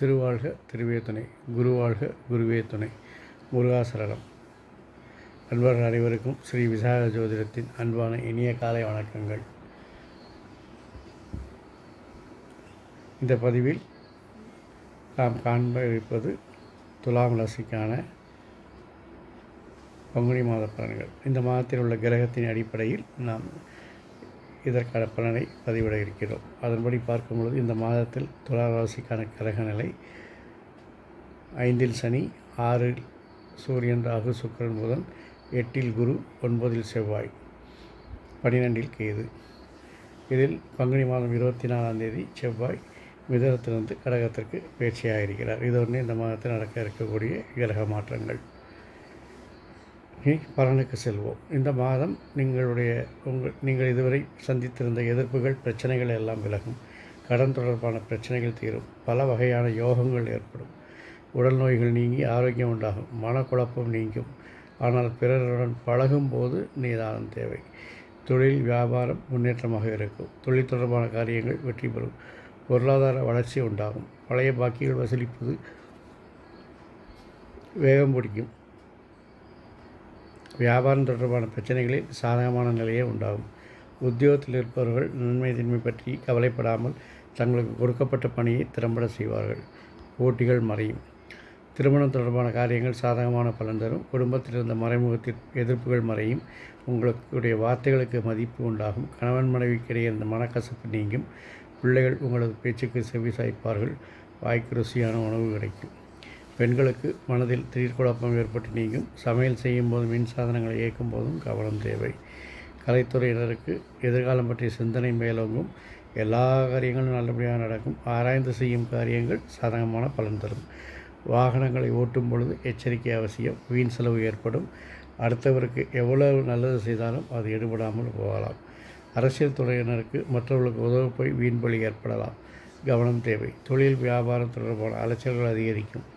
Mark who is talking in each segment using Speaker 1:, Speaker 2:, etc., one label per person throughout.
Speaker 1: திருவாழ்க திருவே துணை குருவாழ்க குருவே துணை. முருகாசரணம் அன்பர்கள் அனைவருக்கும் ஸ்ரீ விசாக ஜோதிடத்தின் அன்பான இனிய காலை வணக்கங்கள். இந்த பதிவில் நாம் காண்ப இருப்பது துலாம் ராசிக்கான பங்குனி மாத பலன்கள். இந்த மாதத்தில் உள்ள கிரகத்தின் அடிப்படையில் நாம் இதற்கான பலனை பதிவிட இருக்கிறோம். அதன்படி பார்க்கும் பொழுது இந்த மாதத்தில் துலாராசிக்கான கிரக நிலை ஐந்தில் சனி ஆறில் சூரியன் ராகு சுக்கிரன் புதன் எட்டில் குரு ஒன்பதில் செவ்வாய் பன்னிரெண்டில் கேது. இதில் பங்குனி மாதம் இருபத்தி நாலாம் தேதி செவ்வாய் மிதனத்திலிருந்து கடகத்திற்கு பயிற்சியாக இருக்கிறார் இது ஒன்று இந்த மாதத்தில் நடக்க இருக்கக்கூடிய கிரக மாற்றங்கள். இனி பலனுக்கு செல்வோம். இந்த மாதம் நீங்களுடைய உங்கள் நீங்கள் இதுவரை சந்தித்திருந்த எதிர்ப்புகள் பிரச்சனைகள் எல்லாம் விலகும். கடன் தொடர்பான பிரச்சனைகள் தீரும். பல வகையான யோகங்கள் ஏற்படும். உடல் நோய்கள் நீங்கி ஆரோக்கியம் உண்டாகும். மனக்குழப்பம் நீங்கும். ஆனால் பிறருடன் பழகும் போது தேவை. தொழில் வியாபாரம் முன்னேற்றமாக இருக்கும். தொழில் தொடர்பான காரியங்கள் வெற்றி பெறும். பொருளாதார வளர்ச்சி உண்டாகும். பழைய பாக்கிகள் வசூலிப்பது வேகம் பிடிக்கும். வியாபாரம் தொடர்பான பிரச்சனைகளில் சாதகமான நிலையே உண்டாகும். உத்தியோகத்தில் இருப்பவர்கள் நன்மை தின்மை பற்றி கவலைப்படாமல் தங்களுக்கு கொடுக்கப்பட்ட பணியை திறம்பட செய்வார்கள். போட்டிகள் மறையும். திருமணம் தொடர்பான காரியங்கள் சாதகமான பலன் தரும். குடும்பத்தில் இருந்த மறைமுகத்தில் எதிர்ப்புகள் மறையும். உங்களுடைய வார்த்தைகளுக்கு மதிப்பு உண்டாகும். கணவன் மனைவிக்கிடையே இருந்த மனக்கசப்பு நீங்கும். பிள்ளைகள் உங்களது பேச்சுக்கு செவி சாய்ப்பார்கள் வாய்க்கு ருசியான உணவு கிடைக்கும். பெண்களுக்கு மனதில் திடீர் குழப்பம் ஏற்பட்டு நீங்கும். சமையல் செய்யும் போதும் மின் சாதனங்களை இயக்கும் போதும் கவனம் தேவை. கலைத்துறையினருக்கு எதிர்காலம் பற்றிய சிந்தனை மேலோங்கும். எல்லா காரியங்களும் நல்லபடியாக நடக்கும். ஆராய்ந்து செய்யும் காரியங்கள் சாதகமான பலன் தரும். வாகனங்களை ஓட்டும் பொழுது எச்சரிக்கை அவசியம். வீண் செலவு ஏற்படும். அடுத்தவருக்கு எவ்வளவு நல்லது செய்தாலும் அது எடுபடாமல் போகலாம். அரசியல் துறையினருக்கு மற்றவர்களுக்கு உதவ போய் வீண் பலி ஏற்படலாம். கவனம் தேவை. தொழில் வியாபாரம் தொடர்பான அலைச்சல்கள் அதிகரிக்கும்.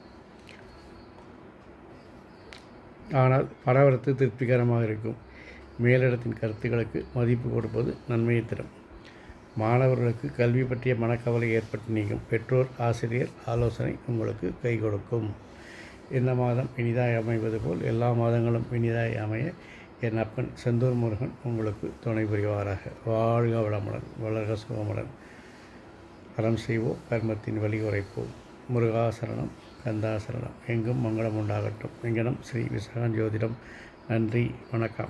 Speaker 1: ஆனால் பரவரத்து திருப்திகரமாக இருக்கும். மேலிடத்தின் கருத்துக்களுக்கு மதிப்பு கொடுப்பது நன்மையை தரும். மாணவர்களுக்கு கல்வி பற்றிய மனக்கவலை ஏற்பட்டு நீங்கும். பெற்றோர் ஆசிரியர் ஆலோசனை உங்களுக்கு கை கொடுக்கும். இந்த மாதம் இனிதாய் அமைவது போல் எல்லா மாதங்களும் இனிதாய் அமைய என் அப்பன் செந்தூர் முருகன் உங்களுக்கு துணை புரிவாராக. வாழ்க வளமுடன் வளர்க சுகமுடன். அறம் செய்வோம் கர்மத்தின் வழி உரைப்போம். முருகாசரணம். கந்தாசரணம். எங்கும் மங்களம் உண்டாகட்டும் எங்கனம் ஸ்ரீ விசாகன் ஜோதிடம் நன்றி. வணக்கம்.